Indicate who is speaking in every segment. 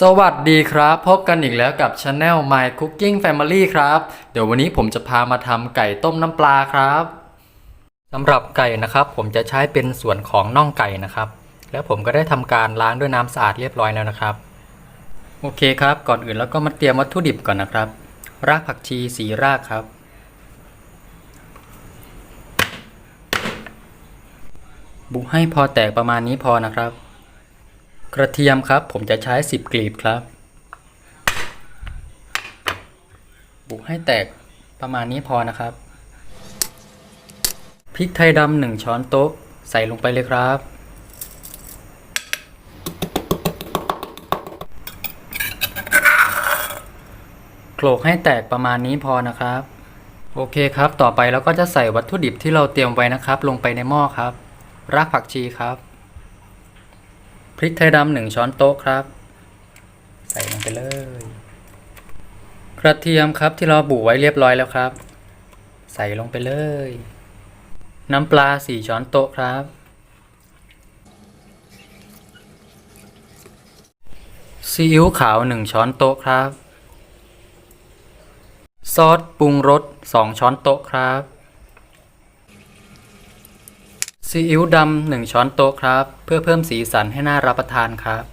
Speaker 1: สวัสดีครับ พบกันอีกแล้วกับ Channel My Cooking Family ครับ เดี๋ยววันนี้ผมจะพามาทำไก่ต้มน้ำปลาครับสำหรับไก่นะครับ ผมจะใช้เป็นส่วนของน่องไก่นะครับ แล้วผมก็ได้ทำการล้างด้วยน้ำสะอาดเรียบร้อยแล้วนะครับ โอเคครับ ก่อนอื่นเราก็มาเตรียมวัตถุดิบก่อนนะครับ รากผักชีสีรากครับ บุให้พอแตกประมาณนี้พอนะครับ กระเทียมครับ ผมจะใช้ 10กลีบครับ บุให้แตกประมาณนี้พอนะครับ พริกไทยดำหนึ่งช้อนโต๊ะ ใส่ลงไปเลยครับ โขลกให้แตกประมาณนี้พอนะครับ โอเคครับ ต่อไปเราก็จะใส่วัตถุดิบที่เราเตรียมไว้นะครับ ลงไปในหม้อครับ รากผักชีครับ ริกไทยดำหนึ่งช้อนโต๊ะครับ ใส่ลงไปเลย กระเทียมครับที่เราบุไว้เรียบร้อยแล้วครับ ใส่ลงไปเลย น้ำปลาสี่ช้อนโต๊ะครับ ซีอิ๊วขาวหนึ่งช้อนโต๊ะครับ ซอสปรุงรสสองช้อนโต๊ะครับ ซีอิ๊วดำหนึ่งช้อนโต๊ะครับ เพื่อเพิ่มสีสันให้น่ารับประทานครับ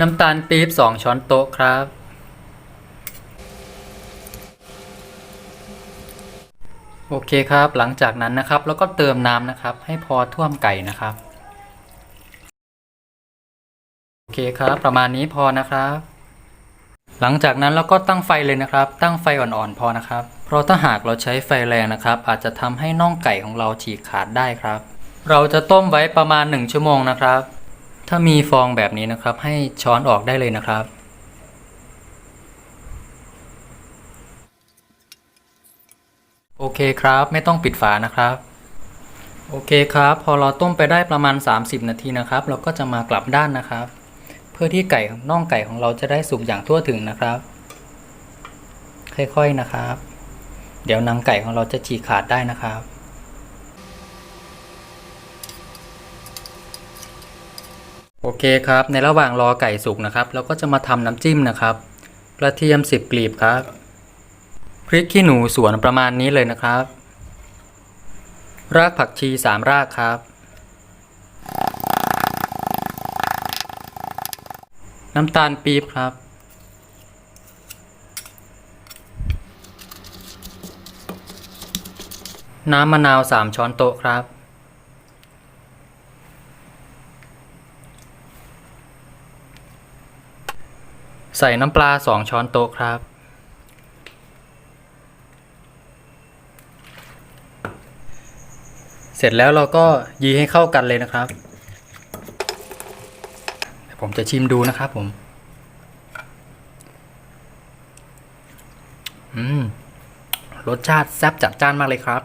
Speaker 1: น้ำตาลปี๊บสองช้อนโต๊ะครับ โอเคครับ หลังจากนั้นนะครับ แล้วก็เติมน้ำนะครับ ให้พอท่วมไก่นะครับ โอเคครับ ประมาณนี้พอนะครับ หลังจากนั้นเราก็ตั้งไฟเลยนะครับ ตั้งไฟอ่อนๆพอนะครับ เพราะถ้าหากเราใช้ไฟแรงนะครับ อาจจะทำให้น่องไก่ของเราฉีกขาดได้ครับ เราจะต้มไว้ประมาณ 1 ชั่วโมงนะครับ ถ้ามีฟองแบบนี้นะครับ ให้ช้อนออกได้เลยนะครับโอเคครับไม่ต้องปิดฝานะครับ โอเคครับ พอเราต้มไปได้ประมาณ 30 นาทีนะครับ เราก็จะมากลับด้านนะครับ เพื่อที่ไก่น่องไก่ของเราจะได้สุกอย่างทั่วถึงนะครับ ค่อยๆนะครับ เดี๋ยวหนังไก่ของเราจะฉีกขาดได้นะครับโอเคครับ ในระหว่างรอไก่สุกนะครับ เราก็จะมาทำน้ำจิ้มนะครับ กระเทียม 10กลีบครับ พริกขี้หนูสวนประมาณนี้เลยนะครับ รากผักชี 3 รากครับ น้ำตาลปี๊บครับ น้ำมะนาว3ช้อนโต๊ะครับ ใส่น้ำปลา2ช้อนโต๊ะครับ เสร็จแล้วเราก็ยีให้เข้ากันเลยนะครับ ผมจะชิมดูนะครับผม อืม รสชาติแซ่บจัดจ้านมากเลยครับ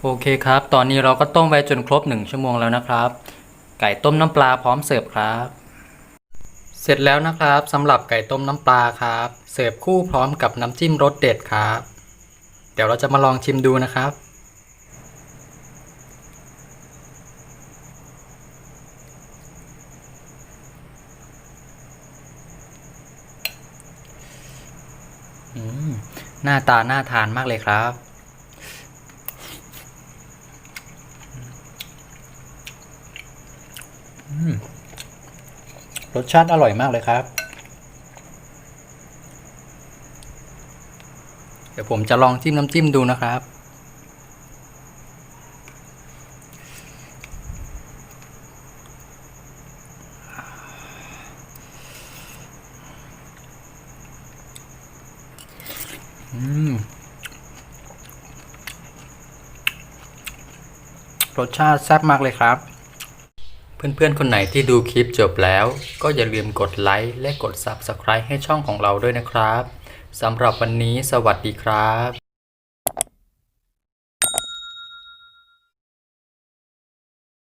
Speaker 1: โอเคครับ ตอนนี้เราก็ต้มไว้จนครบหนึ่งชั่วโมงแล้วนะครับ ไก่ต้มน้ำปลาพร้อมเสิร์ฟครับ เสร็จแล้วนะครับสำหรับไก่ต้มน้ำปลาครับ เสิร์ฟคู่พร้อมกับน้ำจิ้มรสเด็ดครับ เดี๋ยวเราจะมาลองชิมดูนะครับ หน้าตาน่าทานมากเลยครับ รสชาติอร่อยมากเลยครับ เดี๋ยวผมจะลองจิ้มน้ำจิ้มดูนะครับ รสชาติแซ่บมากเลยครับ เพื่อนๆ คนไหนที่ดูคลิปจบแล้ว ก็อย่าลืมกดไลค์และกด Subscribe ให้ช่องของเราด้วยนะครับสำหรับวันนี้สวัสดีครับ